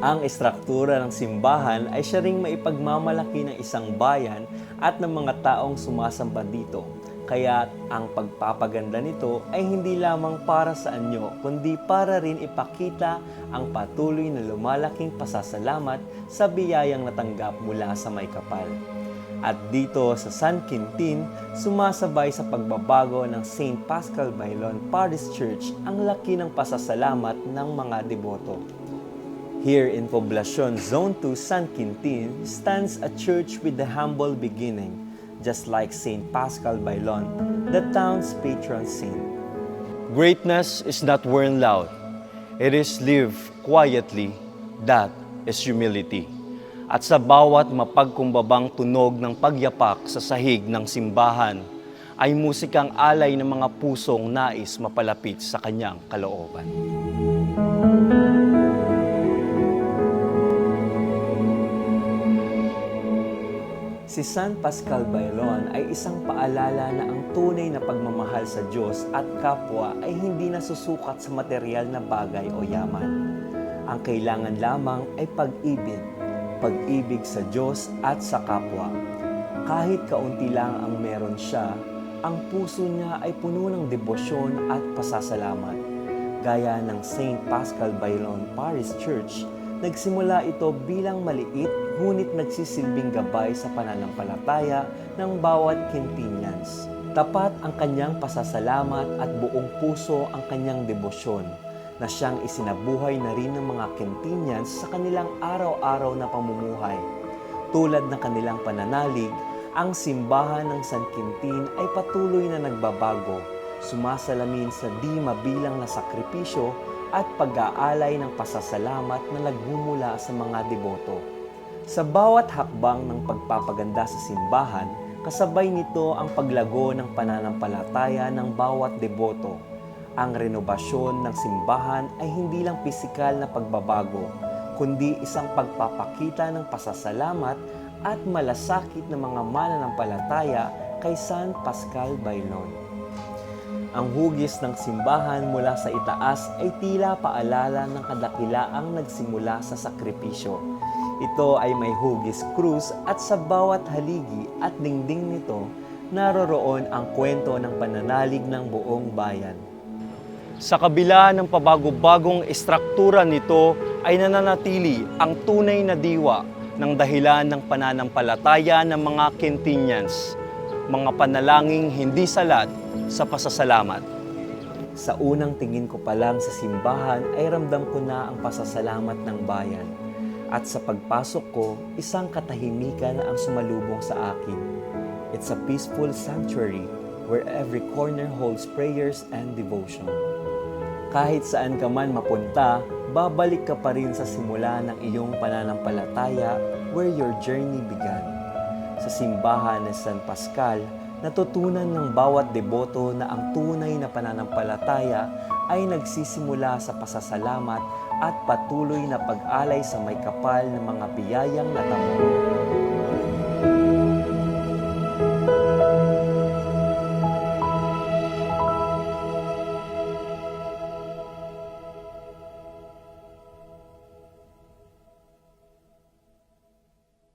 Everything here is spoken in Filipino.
Ang estruktura ng simbahan ay siya ring maipagmamalaki ng isang bayan at ng mga taong sumasamba dito. Kaya ang pagpapaganda nito ay hindi lamang para sa anyo, kundi para rin ipakita ang patuloy na lumalaking pasasalamat sa biyayang natanggap mula sa may kapal. At dito sa San Quintin, sumasabay sa pagbabago ng St. Pascal Bailon Parish Church ang laki ng pasasalamat ng mga deboto. Here in Poblacion Zone 2 San Quintin stands a church with a humble beginning, just like St. Pascal Bailon, the town's patron saint. Greatness is not worn loud. It is lived quietly. That is humility. At sa bawat mapagkumbabang tunog ng pagyapak sa sahig ng simbahan, ay musikang alay ng mga pusong nais mapalapit sa kanyang kalooban. Si San Pascal Bailon ay isang paalala na ang tunay na pagmamahal sa Diyos at kapwa ay hindi nasusukat sa material na bagay o yaman. Ang kailangan lamang ay pag-ibig, pag-ibig sa Diyos at sa kapwa. Kahit kaunti lang ang meron siya, ang puso niya ay puno ng debosyon at pasasalamat. Gaya ng St. Pascal Bailon Parish Church, nagsimula ito bilang maliit ngunit nagsisilbing gabay sa pananampalataya ng bawat Quintinians. Tapat ang kanyang pasasalamat at buong puso ang kanyang debosyon na siyang isinabuhay na rin ng mga Quintinians sa kanilang araw-araw na pamumuhay. Tulad ng kanilang pananalig, ang simbahan ng San Quintin ay patuloy na nagbabago, sumasalamin sa di mabilang na sakripisyo at pag-aalay ng pasasalamat na nagmumula sa mga deboto. Sa bawat hakbang ng pagpapaganda sa simbahan, kasabay nito ang paglago ng pananampalataya ng bawat deboto. Ang renobasyon ng simbahan ay hindi lang pisikal na pagbabago, kundi isang pagpapakita ng pasasalamat at malasakit ng mga mananampalataya kay San Pascal Bailon. Ang hugis ng simbahan mula sa itaas ay tila paalala ng kadakilaang nagsimula sa sakripisyo. Ito ay may hugis krus at sa bawat haligi at dingding nito, naroroon ang kwento ng pananalig ng buong bayan. Sa kabila ng pabago-bagong estruktura nito ay nananatili ang tunay na diwa ng dahilan ng pananampalataya ng mga Quintinians, mga panalangin hindi salat sa pasasalamat. Sa unang tingin ko pa lang sa simbahan ay ramdam ko na ang pasasalamat ng bayan. At sa pagpasok ko, isang katahimikan ang sumalubong sa akin. It's a peaceful sanctuary where every corner holds prayers and devotion. Kahit saan ka man mapunta, babalik ka pa rin sa simula ng iyong pananampalataya where your journey began. Sa simbahan ng San Pascal, natutunan ng bawat deboto na ang tunay na pananampalataya ay nagsisimula sa pasasalamat at patuloy na pag-alay sa may kapal ng mga biyayang natamo.